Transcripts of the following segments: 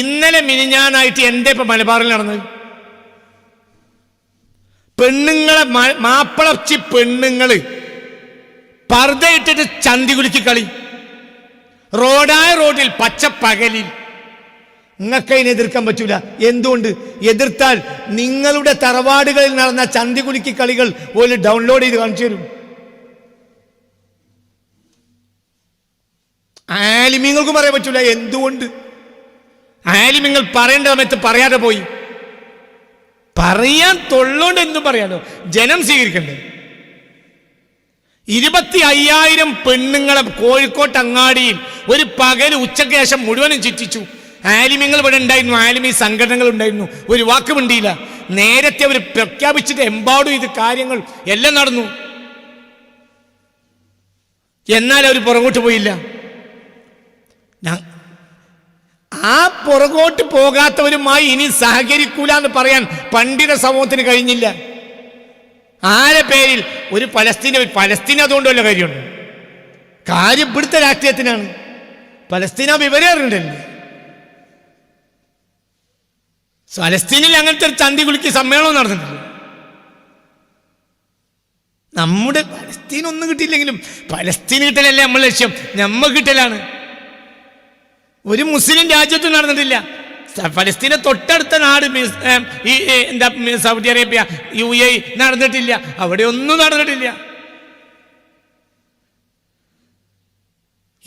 ഇന്നലെ മിനിഞ്ഞാനായിട്ട് എന്റെ ഇപ്പൊ മലബാറിൽ നടന്നത്. പെണ്ണുങ്ങളെ മാപ്പിളച്ചി പെണ്ണുങ്ങൾ പർദ്ദയിട്ടിട്ട് ചന്തി കുലുക്കി കളി. റോഡായ റോഡിൽ പകലിൽ. നിങ്ങൾക്ക് അതിനെ എതിർക്കാൻ പറ്റൂല. എന്തുകൊണ്ട്? എതിർത്താൽ നിങ്ങളുടെ തറവാടുകളിൽ നടന്ന ചന്തി കുലുക്കി കളികൾ പോലും ഡൗൺലോഡ് ചെയ്ത് കാണിച്ചു തരും. ആലിമ്യങ്ങൾക്കും പറയാൻ പറ്റൂല. എന്തുകൊണ്ട്? ആലിമ്യങ്ങൾ പറയേണ്ട സമയത്ത് പറയാതെ പോയി. പറയാൻ തൊള്ളോണ്ട് എന്തും പറയാലോ. ജനം സ്വീകരിക്കണ്ടേ? ഇരുപത്തി അയ്യായിരം പെണ്ണുങ്ങളെ കോഴിക്കോട്ട് അങ്ങാടിയിൽ ഒരു പകൽ ഉച്ചയ്ക്ക് ശേഷം മുഴുവനും ചുറ്റിച്ചു. ആലിമ്യങ്ങൾ ഇവിടെ ഉണ്ടായിരുന്നു ആലിമി സംഘടനകൾ ഉണ്ടായിരുന്നു. ഒരു വാക്ക് മിണ്ടിയില്ല. നേരത്തെ അവർ പ്രഖ്യാപിച്ചിട്ട് എമ്പാടും ഇത് കാര്യങ്ങൾ എല്ലാം നടന്നു. എന്നാൽ അവർ പുറകോട്ട് പോയില്ല. ആ പുറകോട്ട് പോകാത്തവരുമായി ഇനി സഹകരിക്കൂല എന്ന് പറയാൻ പണ്ഡിത സമൂഹത്തിന് കഴിഞ്ഞില്ല. ആരെ പേരിൽ? ഒരു പലസ്തീന പലസ്തീന അതുകൊണ്ടുള്ള കാര്യമുണ്ട്? കാര്യം ഇവിടുത്തെ രാഷ്ട്രീയത്തിനാണ്. പലസ്തീന വിവരം അറിയണ്ടല്ലേ പലസ്തീനിൽ അങ്ങനത്തെ ഒരു ചന്തി കുളിക്ക് സമ്മേളനം നടന്നിട്ടുണ്ട്. നമ്മുടെ പലസ്തീൻ ഒന്നും കിട്ടിയില്ലെങ്കിലും പലസ്തീൻ കിട്ടലല്ലേ നമ്മൾ ലക്ഷ്യം? നമ്മ കിട്ടലാണ്. ഒരു മുസ്ലിം രാജ്യത്തും നടന്നിട്ടില്ല. ഫലസ്തീനെ തൊട്ടടുത്ത നാട് ഈ എന്താ സൗദി അറേബ്യ യു എ നടന്നിട്ടില്ല. അവിടെ ഒന്നും നടന്നിട്ടില്ല.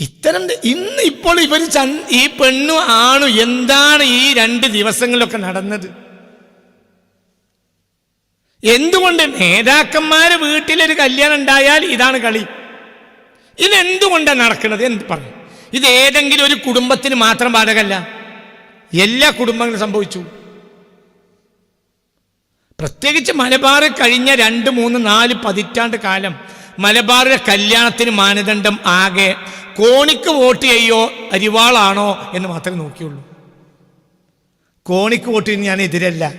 ഇത്തരം ഇന്ന് ഇപ്പോൾ ഇവർ ഈ പെണ്ണും ആണു എന്താണ് ഈ രണ്ട് ദിവസങ്ങളിലൊക്കെ നടന്നത്? എന്തുകൊണ്ട് നേതാക്കന്മാരെ വീട്ടിലൊരു കല്യാണം ഉണ്ടായാൽ ഇതാണ് കളി? ഇതെന്തുകൊണ്ടാണ് നടക്കുന്നത്? എന്ത് പറയും? ഇത് ഏതെങ്കിലും ഒരു കുടുംബത്തിന് മാത്രം ബാധകല്ല എല്ലാ കുടുംബങ്ങളും സംഭവിച്ചു. പ്രത്യേകിച്ച് മലബാർ കഴിഞ്ഞ രണ്ട് മൂന്ന് നാല് പതിറ്റാണ്ട് കാലം മലബാറിലെ കല്യാണത്തിന് മാനദണ്ഡം ആകെ കോണിക്ക് വോട്ട് ചെയ്യോ അരിവാളാണോ എന്ന് മാത്രമേ നോക്കിയുള്ളൂ. കോണിക്ക് വോട്ട് ചെയ്യുന്ന ഞാൻ എതിരല്ല.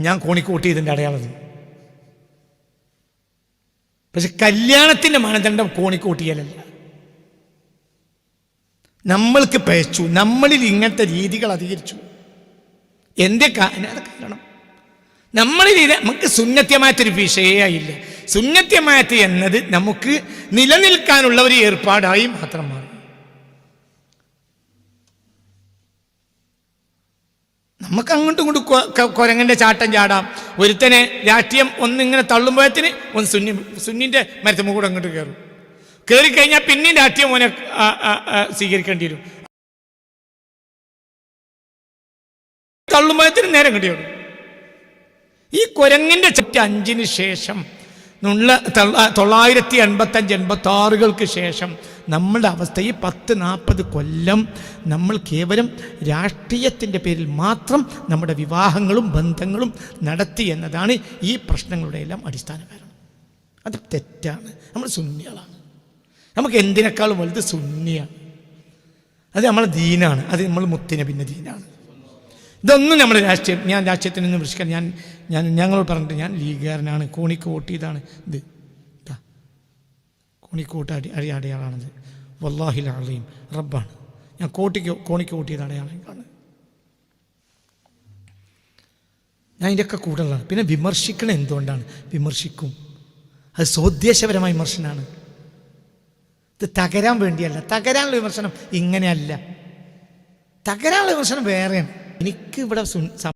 ഞാൻ കോണിക്ക് വോട്ട് ചെയ്തിന്റെ അടയാളത് പക്ഷെ കല്യാണത്തിന്റെ മാനദണ്ഡം കോണിക്ക് വോട്ട് ചെയ്യലല്ല. നമ്മൾക്ക് പയച്ചു നമ്മളിൽ ഇങ്ങനത്തെ രീതികൾ അധികരിച്ചു. എന്റെ കാരണം? നമ്മളിൽ നമുക്ക് സുന്നത്യമായിട്ടൊരു വിഷയമായില്ല. സുന്നത്യമായത് എന്നത് നമുക്ക് നിലനിൽക്കാനുള്ള ഒരു ഏർപ്പാടായി മാത്രം നമുക്ക് അങ്ങോട്ടും ഇങ്ങോട്ടും കൊ- കുരങ്ങന്റെ ചാട്ടം ചാടാം. ഒരുത്തനെ രാഷ്ട്രീയം ഒന്നിങ്ങനെ തള്ളുമ്പോഴത്തിന് ഒന്ന് സുന്നി സുന്നിന്റെ മരത്തുമ്പോൾ കൂടെ അങ്ങോട്ട് കയറും. കയറി കഴിഞ്ഞാൽ പിന്നെയും രാഷ്ട്രീയം മോനെ സ്വീകരിക്കേണ്ടി വരും. തള്ളുമ്പോഴത്തിന് നേരം കിട്ടിയോളൂ ഈ കുരങ്ങിന്റെ ചുറ്റ അഞ്ചിന് ശേഷം ഉള്ള തൊള്ളായിരത്തി എൺപത്തഞ്ച് എൺപത്തി ആറുകൾക്ക് ശേഷം നമ്മളുടെ അവസ്ഥ ഈ പത്ത് നാൽപ്പത് കൊല്ലം നമ്മൾ കേവലം രാഷ്ട്രീയത്തിന്റെ പേരിൽ മാത്രം നമ്മുടെ വിവാഹങ്ങളും ബന്ധങ്ങളും നടത്തി എന്നതാണ് ഈ പ്രശ്നങ്ങളുടെ എല്ലാം അടിസ്ഥാന കാരണം അത് തെറ്റാണ്. നമ്മൾ സുന്നികളാണ് നമുക്ക് എന്തിനേക്കാളും വലുത് സുന്നിയാണ് അത് നമ്മളെ ദീനാണ്. അത് നമ്മൾ മുത്തിനബിന്റെ ദീനാണ്. ഇതൊന്നും നമ്മുടെ രാഷ്ട്രീയം ഞാൻ രാഷ്ട്രീയത്തിൽ നിന്ന് വിളിക്കാൻ ഞാൻ ഞാൻ ഞങ്ങളോട് പറഞ്ഞിട്ട് ഞാൻ ലീഗുകാരനാണ്. കോണിക്ക് വോട്ട് ചെയ്താണ്. ഇത് കോണിക്ക് വോട്ട് അടി അടി അടയാളാണിത്. വല്ലാഹിൽ അളയും റബ്ബാണ്. ഞാൻ കോട്ടിക്ക് കോണിക്ക് വോട്ട് ചെയ്ത അടയാളമാണ് ഞാൻ ഇതിന്റെയൊക്കെ കൂടുതലാണ്. പിന്നെ വിമർശിക്കണം എന്തുകൊണ്ടാണ്? വിമർശിക്കും. അത് സ്വദേശപരമായ വിമർശനമാണ്. ഇത് തകരാൻ വേണ്ടിയല്ല. തകരാനുള്ള വിമർശനം ഇങ്ങനെയല്ല. തകരാനുള്ള വിമർശനം വേറെയാണ്. എനിക്ക് ഇവിടെ